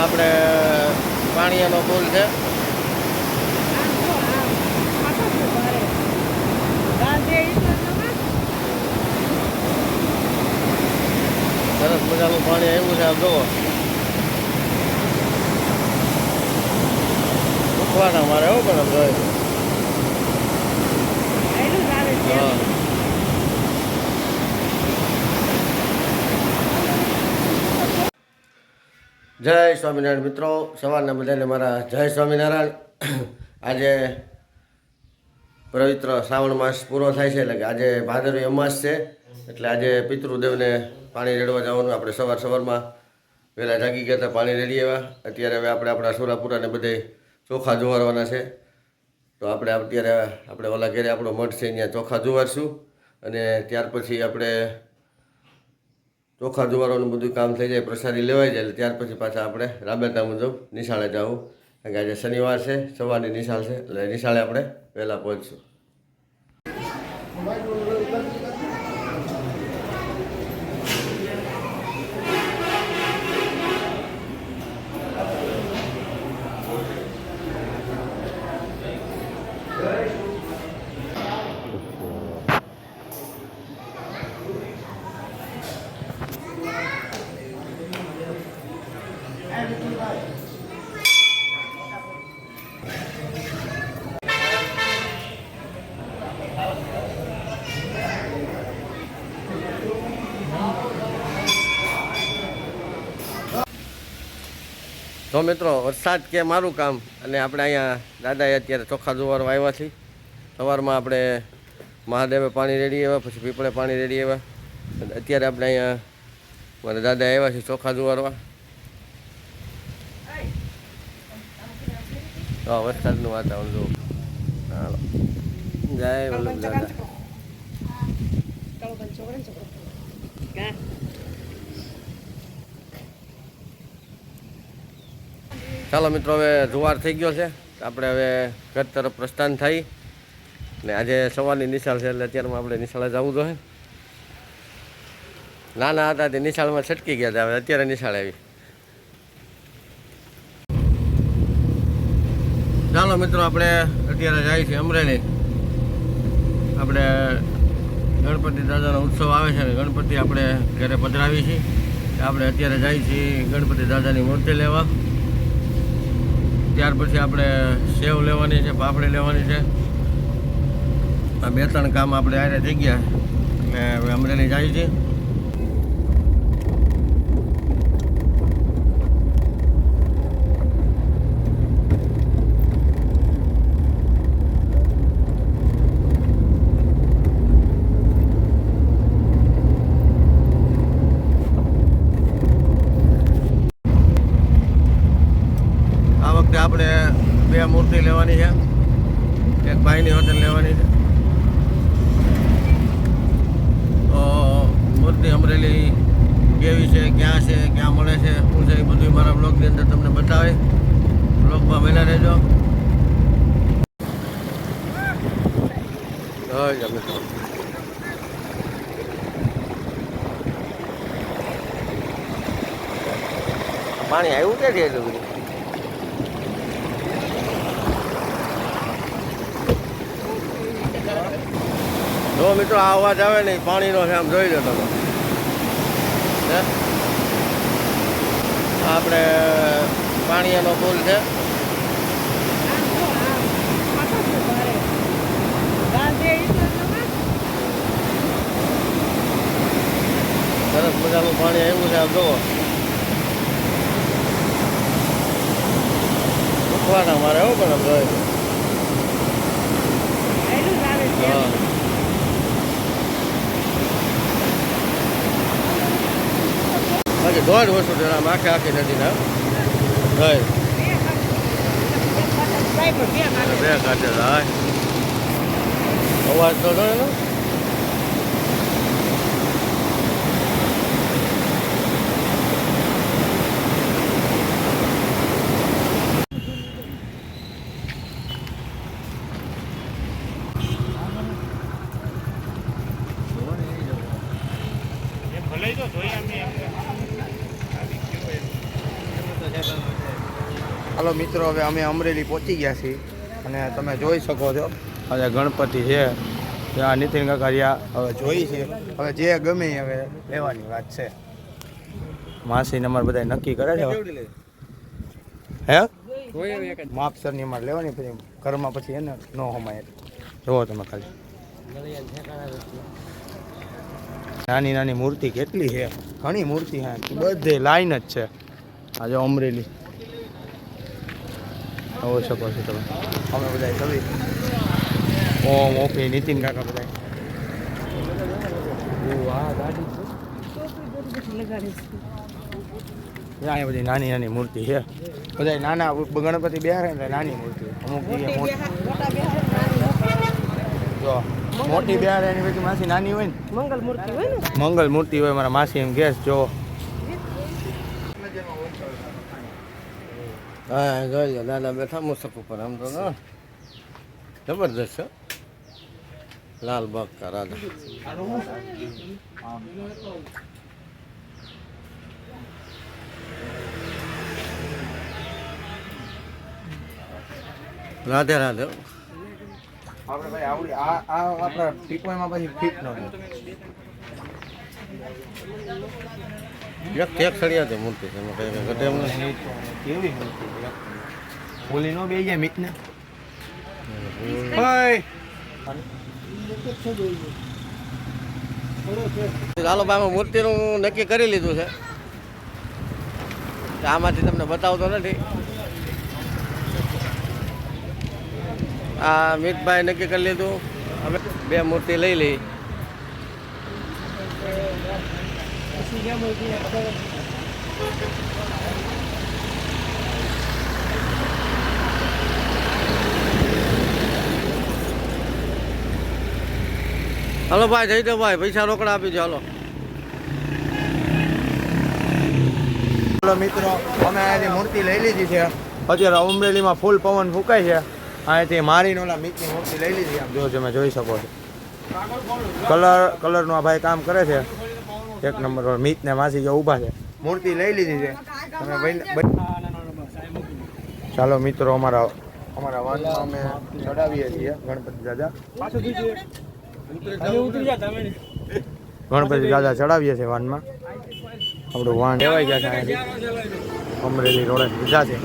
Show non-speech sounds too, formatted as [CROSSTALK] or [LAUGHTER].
આપણે પાણીયાનો પુલ છે. સરસ મજાનું પાણી આવ્યું છે આપ જુઓ. ઉખવાના મારે એવું પણ આમ જોઈએ હા જય સ્વામિનારાયણ મિત્રો, સવારના બધાને મારા જય સ્વામિનારાયણ. [CLEARS THROAT] આજે પવિત્ર શ્રાવણ માસ પૂરો થાય છે, એટલે કે આજે ભાદરવી અમાસ છે, એટલે આજે પિતૃદેવને પાણી રેડવા જવાનું. આપણે સવાર સવારમાં વહેલા જાગી ગયા હતા, પાણી રેડી આવ્યા. અત્યારે હવે આપણે આપણા સોરાપુરાને બધે ચોખા જોવારવાના છે. તો આપણે અત્યારે, આપણે ઓલા ઘેરે આપણો મઠ છે ત્યાં ચોખા જોવારશું. અને ત્યાર પછી આપણે ચોખા જુવારોનું બધું કામ થઈ જાય, પ્રસાદી લેવાઈ જાય ત્યાર પછી પાછા આપણે રાબેતા મુજબ નિશાળે જવું. કારણ કે આજે શનિવાર છે સવારની નિશાળ છે, એટલે નિશાળે આપણે વહેલા પહોંચશું. તો મિત્રો, વરસાદ કે મારું કામ, અને આપણે અહીંયા દાદાએ અત્યારે ચોખ્ખા જુવારો આવ્યા છીએ. સવારમાં આપણે મહાદેવે પાણી રેડી આવ્યા, પછી પીપળે પાણી રેડી આવ્યા. અત્યારે આપણે અહીંયા મારા દાદા આવ્યા છે ચોખ્ખા જુવારવા તો વરસાદનું વાતાવરણ જો હાલો. જય વલ્લભ દાદા. ચાલો મિત્રો હવે જુવાર થઈ ગયો છે. આપણે હવે ઘર તરફ પ્રસ્થાન થઈ. ને આજે સવારની નિશાળ છે એટલે અત્યારમાં આપણે નિશાળે જવું જોઈએ. નાના હતા તે નિશાળમાં છટકી ગયા હતા. હવે અત્યારે નિશાળ આવી. મિત્રો, આપણે અત્યારે જાય છે અમરેલી. આપણે ગણપતિ દાદાનો ઉત્સવ આવે છે અને ગણપતિ આપણે ઘરે પધરાવી છીએ. આપણે અત્યારે જાય છીએ ગણપતિ દાદાની મૂર્તિ લેવા. ત્યાર પછી આપણે સેવ લેવાની છે, પાપડી લેવાની છે. આ બે ત્રણ કામ આપણે આરે થઈ ગયા. એટલે હવે અમરેલી જાય છે આ વખતે આપણે બે મૂર્તિ લેવાની છે. એક ભાઈની હોટેલ લેવાની છે. તો મૂર્તિ અમરેલી કેવી છે, ક્યાં છે, ક્યાં મળે છે, શું છે એ બધું મારા બ્લોગની અંદર તમને બતાવે બ્લોગમાં વહેલા રહેજો. પાણી આવ્યું ક્યાંથી એટલું બધું મિત્રો આ અવાજ આવે ને પાણીનો છે આમ જોઈ લો તમે. આપણે પાણીયાનો પુલ છે. સરસ મજાનું પાણી આવ્યું છે આમ જુઓ. દુખવાના મારે એવું પણ જોઈએ હા. બાકી દોઢ વર્ષો જરા આમ આખે આખી નથી ના. બે કાંઠે હાય અવાજ તો એનો. જોઈએ અમે. હાલો મિત્રો, હવે અમે અમરેલી પહોંચી ગયા છીએ અને તમે જોઈ શકો છો. અને ગણપતિ છે. ત્યાં નીતિન કાકારિયા હવે જોઈ છે. હવે જે ગમે હવે લેવાની વાત છે. માસીને અમારે બધા નક્કી કરે છે હે? માપસરની અમારે લેવાની પછી ઘરમાં પછી એને ન હમાય. જોવો તમે ખાલી. નાની નાની મૂર્તિ કેટલી છે. ઘણી મૂર્તિ છે. બધે લાઈન જ છે. આજે અમરેલી. આવો શકો છો તમે. અમે બધા કવિ ઓમ ઓકે નીતિન કાકા બધા અહીંયા બધી નાની નાની મૂર્તિ છે. બધા નાના ગણપતિ બેહારે ને નાની મૂર્તિ. અમુક મોટી બેહારે એની પછી માસી નાની હોય ને? મંગલ મૂર્તિ હોય ને? મંગલ મૂર્તિ હોય મારા માસી એમ ગેસ જો હા, જોઈ દાદા બેઠા મુસફ ઉપર આમ તો જબરદસ્ત છે લાલ બાગ કા રાજા. રાધે રાધે આપણે ભાઈ આવડી આ આ આપણા ટીપોયમાં પછી ફિટ ન એક સળિયા છે મૂર્તિ છે એમાં કઈ ઘટે એમ નથી. કેવી મૂર્તિ છે બોલી નો બે જાય મિતને. ઓય ચાલો ભાઈ મૂર્તિનું નક્કી કરી લીધું છે. આમાંથી તમને બતાવતો નથી. આ મિતભાઈ નક્કી કરી લીધું. અમે બે મૂર્તિ લઈ લઈ. હલો ભાઈ જઈ દો ભાઈ, પૈસા રોકડા આપી દો, હાલો. ચાલો મિત્રો, અમે અહીંયાથી મૂર્તિ લઈ લીધી છે. અત્યારે અમરેલીમાં ફૂલ પવન ફૂંકાય છે. અહીંયાથી મારીને ઓલા મિતની મૂર્તિ લઈ લીધી આમ જો તમે જોઈ શકો છો. કલર, કલરનું આ ભાઈ કામ કરે છે. એક નંબર પર મિત ને માસી જો ઊભા છે. મૂર્તિ લઈ લીધી છે. તમે ચાલો મિત્રો અમારા અમારા વાનમાં અમે ચડાવીએ છીએ ગણપતિ દાદા. ગણપતિ દાદા ચડાવીએ છીએ વાનમાં. આપણું વાન લેવાઈ ગયા છે અમરેલી રોડે લીધા છે.